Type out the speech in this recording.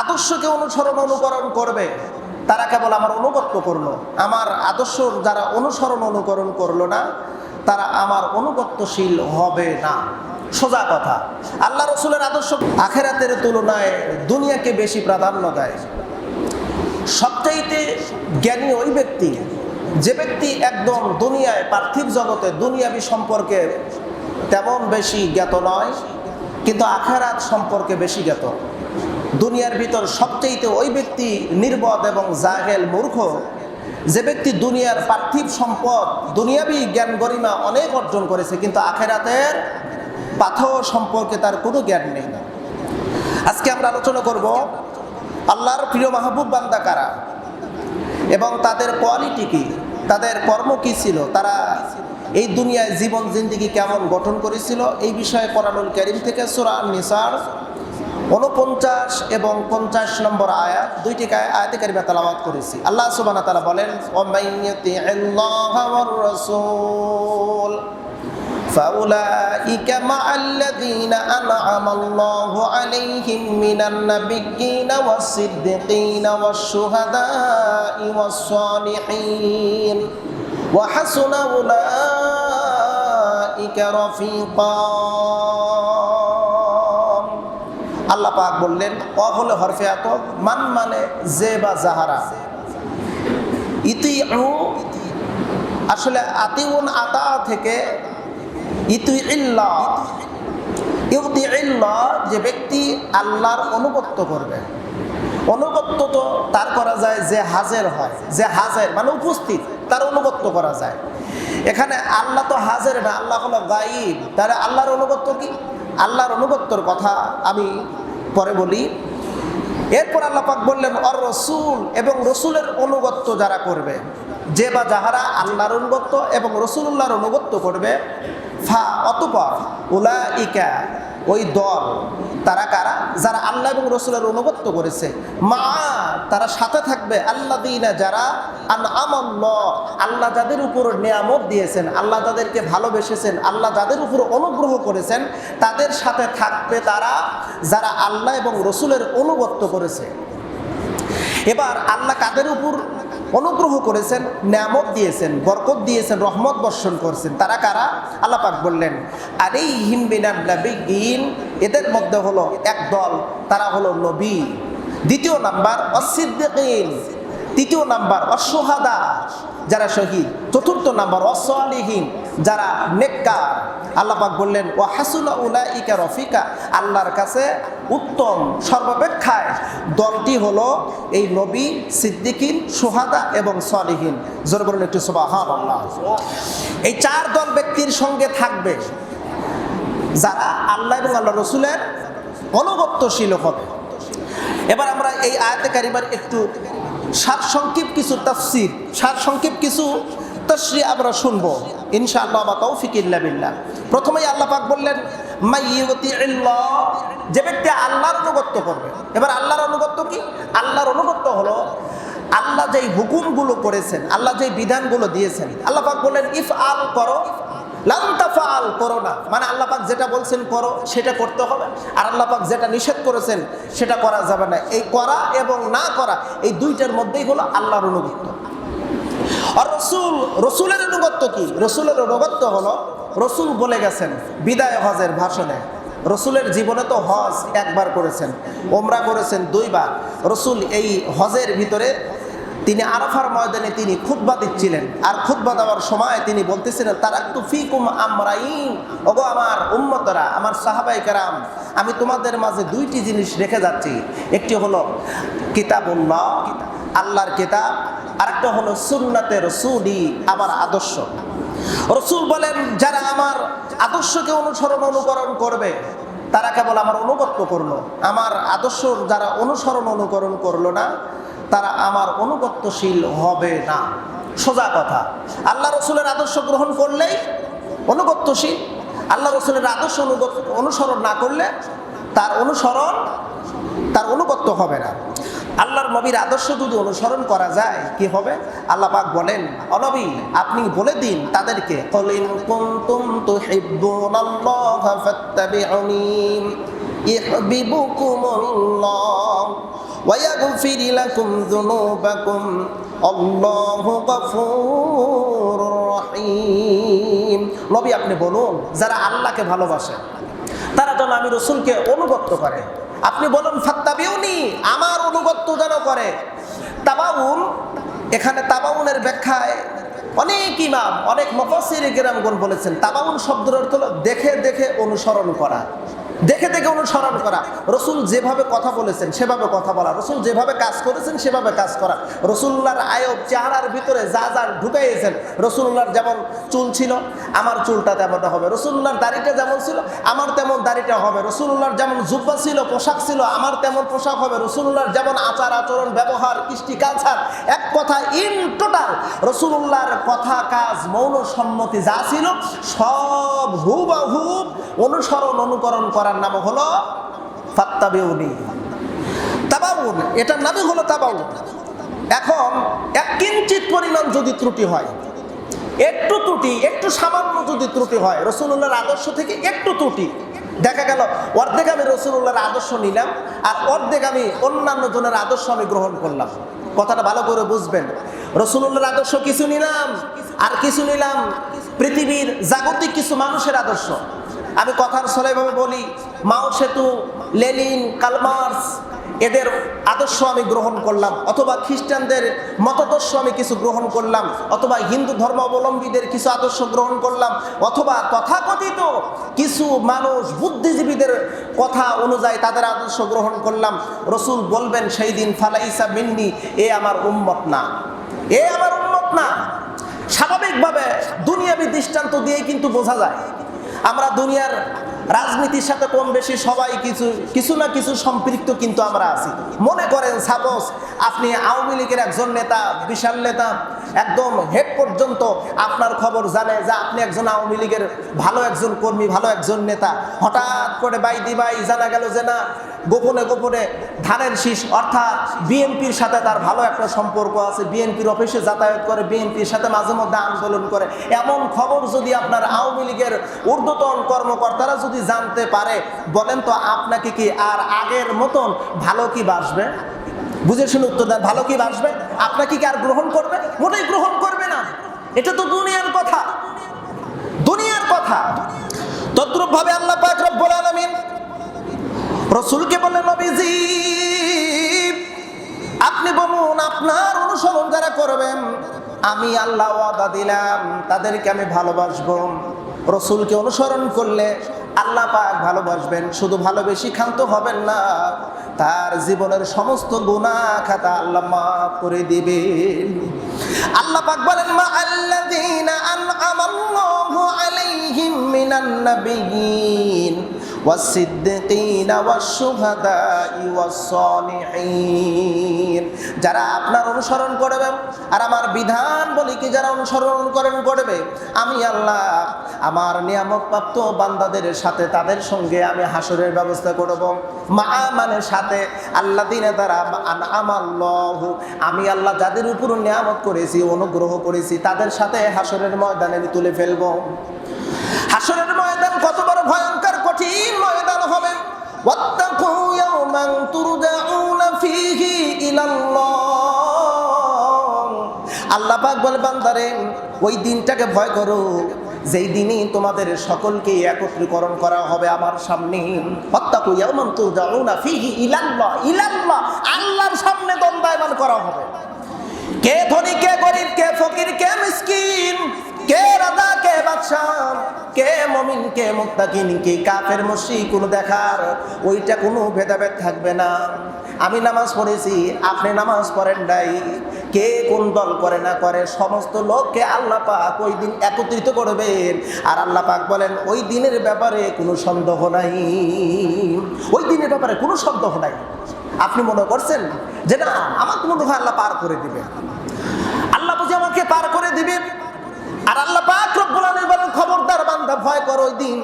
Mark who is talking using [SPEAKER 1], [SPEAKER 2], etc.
[SPEAKER 1] আদর্শকে অনুসরণ অনুকরণ করবে, তারা কেবল আমার অনুগত্য করল। আমার আদর্শ যারা অনুসরণ অনুকরণ করল না, তারা আমার অনুগত্যশীল হবে না। সোজা কথা। আল্লাহ রসুলের আদর্শ আখেরাতের তুলনায় দুনিয়াকে বেশি প্রাধান্য দেয়। সবচাইতে জ্ঞানী ওই ব্যক্তি, যে ব্যক্তি একদম দুনিয়ায়, পার্থিব জগতে দুনিয়াবি সম্পর্কে তেমন বেশি জ্ঞাত নয়, কিন্তু আখেরাত সম্পর্কে বেশি জ্ঞাত। দুনিয়ার ভিতর সবচেয়ে ওই ব্যক্তি নির্বদ এবং জাহেল মূর্খ, যে ব্যক্তি দুনিয়ার পার্থিব সম্পদ, দুনিয়াবি জ্ঞান গরিমা অনেক অর্জন করেছে, কিন্তু আখেরাতের পাথর সম্পর্কে তার কোনো জ্ঞান নেই না। আজকে আমরা আলোচনা করব, আল্লাহর প্রিয় মাহবুব বান্দা কারা এবং তাদের কোয়ালিটি কি, তাদের কর্ম কি ছিল, তারা এই দুনিয়ায় জীবন জিন্দিগি কেমন গঠন করেছিল, এই বিষয়ে কোরআনুল করিম থেকে সুরা নিসার উনপঞ্চাশ এবং পঞ্চাশ নম্বর আয়াত দুইটি গায়ে আয়াতে কারিমা তালাবাদ করেছি আল্লাহ সুবানা তালা বলেন ওমাইয়াতি আল্লাহ ওয়ার রাসূল فأولئك مع الذين أنعم الله عليهم من النبيين والصديقين والشهداء والصالحين وحسن أولئك رفيقا আল্লাহ পাক বললেন অ হলে হরফে আত মান মানে যে বা যাহারা। ইতি আসলে আতিউন আতা থেকে ইতু ইল্লা ইউতি ইল্লা যে ব্যক্তি আল্লাহর অনুগত্য করবে। অনুগত্য তো তার করা যায় যে হাজের হয়, যে হাজের মানে উপস্থিত, তার অনুগত্য করা যায়। এখানে আল্লাহ তো হাজের না, আল্লাহ হলো গাইব তাহলে আল্লাহর অনুগত্য কি? আল্লাহর অনুগত্যর কথা আমি পরে বলি। এরপর আল্লাহ পাক বললেন অর রসুল এবং রসুলের অনুগত্য যারা করবে, যে বা যাহারা আল্লাহর অনুগত্য এবং রসুল্লাহর অনুগত্য করবে, ফা অতপর উলা ইকা ওই দল তারা কারা? যারা আল্লাহ এবং রসুলের অনুগত্য করেছে। মা, তারা সাথে থাকবে। আল্লাহ দিনা যারা আল্লাহ যাদের উপর নিয়ামত দিয়েছেন, আল্লাহ যাদেরকে ভালোবেসেছেন, আল্লাহ যাদের উপর অনুগ্রহ করেছেন, তাদের সাথে থাকবে তারা যারা আল্লাহ এবং রসুলের অনুগত্য করেছে। এবার আল্লাহ কাদের উপর অনুগ্রহ করেছেন, ন্যামত দিয়েছেন, বরকত দিয়েছেন, রহমত বর্ষণ করছেন। তারা কারা? আল্লাপাক বললেন আর এই হিমবিনার নবীন এদের মধ্যে হলো এক দল, তারা হলো নবী। দ্বিতীয় নাম্বার অসিদ্দিন তৃতীয় নাম্বার, অসহাদা, যারা শহীদ। চতুর্থ নাম্বার অসলিহীন যারা নেককার। আল্লাহ পাক বললেন ও হাসুলা উলা ইকা রফিকা আল্লাহর কাছে উত্তম, সর্বাপেক্ষায়। দলটি হলো এই নবী সিদ্দিকিন, সুহাদা এবং সলিহীন জোর বলুন একটু সুবাহান আল্লাহ এই চার দল ব্যক্তির সঙ্গে থাকবে, যারা আল্লাহ এবং আল্লাহ রসুলের অনুগত্যশীল হবে। এবার আমরা এই আয়াতে কারিবার একটু সার সংক্ষেপ কিছু তফসির সার সংক্ষেপ কিছু তশ্রী আমরা শুনব। ইনশাআল্লাহ বা তৌফিক ইল্লা বিল্লাহ। প্রথমেই আল্লাহ পাক বললেন যে ব্যক্তি আল্লাহর অনুগত্য করবে। এবার আল্লাহর অনুগত্য কি? আল্লাহর অনুগত্য হলো আল্লাহ যেই হুকুমগুলো করেছেন, আল্লাহ যেই বিধানগুলো দিয়েছেন। আল্লাহ পাক বললেন ইফ আল করো লান্তাফাল করো না। মানে আল্লাহ পাক যেটা বলছেন করো, সেটা করতে হবে। আর আল্লাহ পাক যেটা নিষেধ করেছেন, সেটা করা যাবে না। এই করা এবং না করা, এই দুইটার মধ্যেই হলো আল্লাহর অনুগত্য। আর রসুল, রসুলের অনুগত্য কি? রসুলের অনুগত্য হলো, রসুল বলে গেছেন, বিদায় হজের ভাষণে, রসুলের জীবনে তো হজ একবার করেছেন, ওমরা করেছেন দুইবার। রসুল এই হজের ভিতরে তিনি আরাফার ময়দানে তিনি খুতবা দিচ্ছিলেন। আর খুতবা দেওয়ার সময় তিনি বলতেছিলেন তারা একটু ফিকুম আমরাইন। ওগো আমার উম্মতরা, আমার সাহাবাই কারাম, আমি তোমাদের মাঝে দুইটি জিনিস রেখে যাচ্ছি। একটি হলো কিতাবুল্লাহ, আল্লাহর কিতাব। আরেকটা হলো সুন্নাতে রসুলই আমার আদর্শ। রসুল বলেন, যারা আমার আদর্শকে অনুসরণ অনুকরণ করবে, তারা কেবল আমার অনুগত্য করল। আমার আদর্শ যারা অনুসরণ অনুকরণ করল না তারা আমার অনুগত্যশীল হবে না। সোজা কথা। আল্লাহ রসুলের আদর্শ গ্রহণ করলেই অনুগত্যশীল। আল্লাহ রসুলের আদর্শ অনুগত অনুসরণ না করলে তার অনুসরণ তার অনুগত্য হবে না। আল্লাহর নবীর আদর্শ যদি অনুসরণ করা যায়, কি হবে? আল্লাহ পাক বলেন অনবী আপনি বলে দিন তাদেরকে ইহবিবুকুমুল্লাহ। ويغفر لكم ذنوبكم الله غفور رحيم নবী আপনি বলুন যারা আল্লাহকে ভালোবাসে তারা যেন আমি রসুলকে অনুগত্য করে আপনি বলুন ফাত্তাবিউনি আমার অনুগত্য যেন করে তাবাউন এখানে তাবাউনের ব্যাখ্যায় অনেক ইমাম অনেক মফসির গ্রামগণ বলেছেন তাবাউন শব্দের অর্থ হলো দেখে দেখে অনুসরণ করা দেখে দেখে অনুসরণ করা। রসুল যেভাবে কথা বলেছেন, সেভাবে কথা বলা। রসুল যেভাবে কাজ করেছেন, সেভাবে কাজ করা। রসুল্লাহর আয়ব চেহারার ভিতরে যা যা ঢুকাইয়েছেন, রসুল্লাহর যেমন চুল ছিল, আমার চুলটা তেমন হবে। রসুল্লাহর দাড়িটা যেমন ছিল, আমার তেমন দাড়িটা হবে। রসুল্লাহর যেমন জুব্বা ছিল, পোশাক ছিল, আমার তেমন পোশাক হবে। রসুল্লাহর যেমন আচার আচরণ, ব্যবহার, কৃষ্টি কালচার, এক কথা ইন টোটাল রসুল্লাহর কথা, কাজ, মৌন সম্মতি যা ছিল, সব হুবাহুব অনুসরণ, অনুকরণ করার নাম হলো তাবাউন, এটার নামই হলো তাবাউন। এখন এক কিঞ্চিত পরিমাণ যদি ত্রুটি হয়, একটু ত্রুটি, একটু সামান্য যদি ত্রুটি হয়, রসুল্লাহর আদর্শ থেকে একটু ত্রুটি, দেখা গেল, অর্ধেক আমি রসুল্লাহর আদর্শ নিলাম, আর অর্ধেক আমি অন্যান্য জনের আদর্শ আমি গ্রহণ করলাম। কথাটা ভালো করে বুঝবেন। রসুল্লাহর আদর্শ কিছু নিলাম, আর কিছু নিলাম। পৃথিবীর জাগতিক কিছু মানুষের আদর্শ। আমি কথার ছলেভাবে বলি, মাও সেতু, লেনিন, কালমার্স, এদের আদর্শ আমি গ্রহণ করলাম, অথবা খ্রিস্টানদের মতাদর্শ আমি কিছু গ্রহণ করলাম, অথবা হিন্দু ধর্মাবলম্বীদের কিছু আদর্শ গ্রহণ করলাম, অথবা তথাকথিত কিছু মানুষ বুদ্ধিজীবীদের কথা অনুযায়ী তাদের আদর্শ গ্রহণ করলাম। রসুল বলবেন, সেই দিন ফালাইসা মিন্নি, এ আমার উম্মত না। এ আমার উম্মত না। স্বাভাবিকভাবে দুনিয়াবি দৃষ্টান্ত দিয়েই কিন্তু বোঝা যায়। আমরা দুনিয়ার রাজনীতির সাথে কম বেশি সবাই কিছু কিছু না কিছু সম্পৃক্ত কিন্তু আমরা আছি। মনে করেন সাপোজ আপনি আওয়ামী লীগের একজন নেতা, বিশাল নেতা, একদম হেড পর্যন্ত আপনার খবর জানে যে আপনি একজন আওয়ামী লীগের ভালো একজন কর্মী, ভালো একজন নেতা। হঠাৎ করে বাই দি বাই জানা গেল যে না, গোপনে গোপনে ধানের শীষ, অর্থাৎ বিএনপির সাথে তার ভালো একটা সম্পর্ক আছে। বিএনপির অফিসে যাতায়াত করে, বিএনপির সাথে মাঝে মধ্যে আন্দোলন করে। এমন খবর যদি আপনার আওয়ামী লীগের ঊর্ধ্বতন কর্মকর্তারা যদি জানতে পারে, বলেন তো আপনাকে কি আর আগের মতন ভালো কি বাসবে? বুঝে শুনে উত্তর দেন, ভালো কি বাসবে? আপনাকে কি আর গ্রহণ করবে? মোটেই গ্রহণ করবে না। এটা তো দুনিয়ার কথা। দুনিয়ার কথা। তদ্রুপ ভাবে আল্লাহ পাক রব্বুল আলামিন রসুলকে বললেন, নবীজি, আপনি বলুন, আপনার অনুসরণ যারা করবেন, আমি আল্লাহ ওয়াদা দিলাম, তাদেরকে আমি ভালোবাসবো। রসুলকে অনুসরণ করলে আল্লাহ পাক ভালোবাসবেন, শুধু ভালোবেসি ক্ষান্ত হবেন না, তার জীবনের সমস্ত গুণা খাতা আল্লাহ মাফ করে দিবেন। আল্লাহ পাক বলেন, মা আল্লাযীনা আন'আমাল্লাহু আলাইহিম মিনান নাবিয়্যিন। والصديقين والشهداء والصالحين যারা আপনার অনুসরণ করবে আর আমার বিধান বলি কি যারা অনুসরণ করেন করবে আমি আল্লাহ আমার নিয়ামক প্রাপ্ত বান্দাদের সাথে তাদের সঙ্গে আমি হাসরের ব্যবস্থা করব মা মানে সাথে আল্লাহ দিনে তারা আমাল্লাহ আমি আল্লাহ যাদের উপর নিয়ামত করেছি অনুগ্রহ করেছি তাদের সাথে হাসরের ময়দানে আমি তুলে ফেলবো واتقوا يوما ترجعون فيه إلى الله আল্লাহ পাক বলে বান্দারে ওই দিনটাকে ভয় করো যেই দিনই তোমাদের সকলকে একত্রীকরণ করা হবে আমার সামনে হত্যাকু ইয়ামান তুরজাউনা ফিহি ইলাল্লাহ ইলাল্লাহ আল্লাহর সামনে দণ্ডায়মান করা হবে কে ধনী কে গরিব কে ফকির কে মিসকিন কে রাজা, কে বাদশাহ, কে মমিন, কে মুত্তাকিন, কে কাফের মসি কোনো দেখার, ওইটা কোনো ভেদাভেদ থাকবে না। আমি নামাজ পড়েছি, আপনি নামাজ পড়েন নাই। কে কোন দল করে না করে, সমস্ত লোককে আল্লাহ পাক ওই দিন একত্রিত করবেন। আর আল্লাহ পাক বলেন, ওই দিনের ব্যাপারে কোনো সন্দেহ নাই। ওই দিনের ব্যাপারে কোনো সন্দেহ নাই। আপনি মনে করছেন যে না আমাকে মনে হয় আল্লাহ পার করে দিবে। আল্লাহ বুঝি আমাকে পার করে দিবে? আর আল্লাহ পাক রব্বুল আলামিন বলেন খবরদার বান্দা ভয় করো ওই দিন।